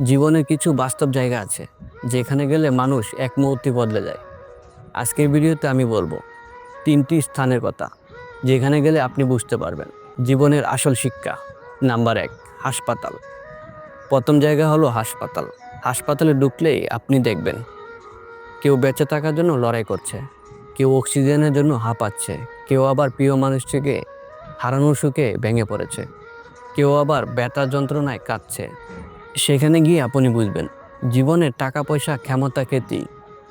জীবনে কিছু বাস্তব জায়গা আছে, যেখানে গেলে মানুষ এক মুহূর্তে বদলে যায়। আজকের ভিডিওতে আমি বলব, তিনটি স্থানের কথা, যেখানে গেলে আপনি বুঝতে পারবেন, জীবনের আসল শিক্ষা, নাম্বার এক, হাসপাতাল। প্রথম জায়গা হলো হাসপাতাল। হাসপাতালে ঢুকলেই আপনি দেখবেন, কেউ বেঁচে থাকার জন্য লড়াই করছে, কেউ অক্সিজেনের জন্য হাঁপাচ্ছে, কেউ আবার প্রিয় মানুষটিকে হারানোর সুখে ভেঙে পড়েছে, কেউ আবার ব্যথা যন্ত্রণায় কাঁদছে। সেখানে গিয়ে আপনি বুঝবেন, জীবনে টাকা পয়সা ক্ষমতা খ্যাতি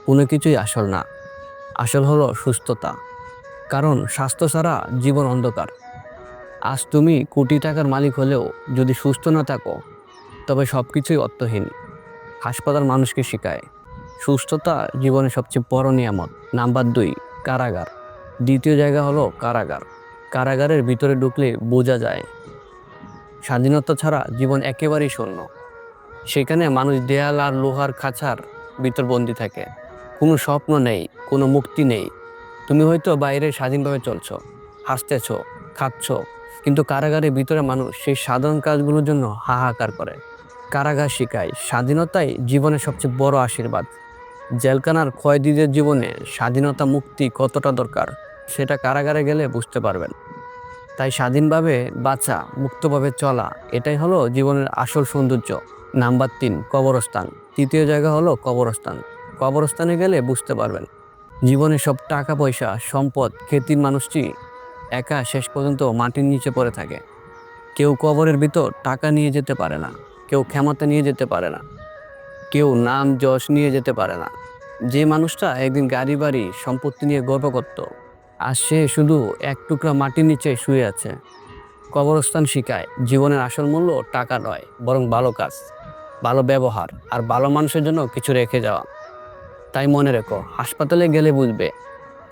কোনো কিছুই আসল না। আসল হলো সুস্থতা। কারণ স্বাস্থ্য ছাড়া জীবন অন্ধকার। আজ তুমি কোটি টাকার মালিক হলেও যদি সুস্থ না থাকো, তবে সব কিছুই অর্থহীন। হাসপাতাল মানুষকে শেখায়, সুস্থতা জীবনের সবচেয়ে বড় নিয়ামত। নাম্বার দুই, কারাগার। দ্বিতীয় জায়গা হলো কারাগার। কারাগারের ভিতরে ঢুকলে বোঝা যায়, স্বাধীনতা ছাড়া জীবন একেবারেই শূন্য। সেখানে মানুষ দেয়াল আর লোহার খাঁচার ভিতর বন্দি থাকে। কোনো স্বপ্ন নেই, কোনো মুক্তি নেই। তুমি হয়তো বাইরে স্বাধীনভাবে চলছ, হাসতেছ, খাচ্ছ, কিন্তু কারাগারের ভিতরে মানুষ সেই সাধারণ কাজগুলোর জন্য হাহাকার করে। কারাগার শিখায়, স্বাধীনতাই জীবনের সবচেয়ে বড় আশীর্বাদ। জেলখানার কয়েদিদের জীবনে স্বাধীনতা মুক্তি কতটা দরকার, সেটা কারাগারে গেলে বুঝতে পারবেন। তাই স্বাধীনভাবে বাঁচা, মুক্তভাবে চলা, এটাই হলো জীবনের আসল সৌন্দর্য। নাম্বার তিন, কবরস্থান। তৃতীয় জায়গা হলো কবরস্থান। কবরস্থানে গেলে বুঝতে পারবেন, জীবনে সব টাকা, পয়সা, সম্পদ খ্যাতির মানুষটি একা শেষ পর্যন্ত মাটির নিচে পড়ে থাকে। কেউ কবরের ভিতর টাকা নিয়ে যেতে পারে না, কেউ ক্ষমতা নিয়ে যেতে পারে না, কেউ নাম, যশ নিয়ে যেতে পারে না। যে মানুষটা একদিন গাড়ি, বাড়ি, সম্পত্তি নিয়ে গর্ব করত আর সে শুধু এক টুকরা মাটির নিচে শুয়ে আছে। কবরস্থান শিখায়, জীবনের আসল মূল্য টাকা নয়, বরং ভালো কাজ। ভালো ব্যবহার আর ভালো মানুষের জন্য কিছু রেখে যাওয়া। তাই মনে রেখো, হাসপাতালে গেলে বুঝবে,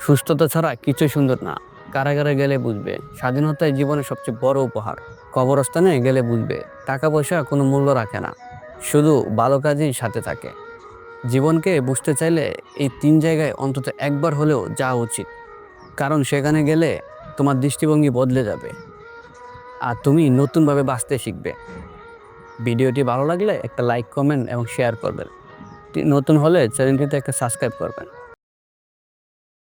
সুস্থতা ছাড়া কিছুই সুন্দর না। কারাগারে গেলে বুঝবে, স্বাধীনতাই জীবনের সবচেয়ে বড় উপহার। কবরস্থানে গেলে বুঝবে টাকা পয়সা কোনো মূল্য রাখে না, শুধু ভালো কাজই সাথে থাকে। জীবনকে বুঝতে চাইলে এই তিন জায়গায় অন্তত একবার হলেও যাওয়া উচিত, কারণ সেখানে গেলে তোমার দৃষ্টিভঙ্গি বদলে যাবে। আর তুমি নতুনভাবে বাঁচতে শিখবে। ভিডিওটি ভালো লাগলে একটা লাইক কমেন্ট এবং শেয়ার করবেন। নতুন হলে চ্যানেলটিতে একটা সাবস্ক্রাইব করবেন।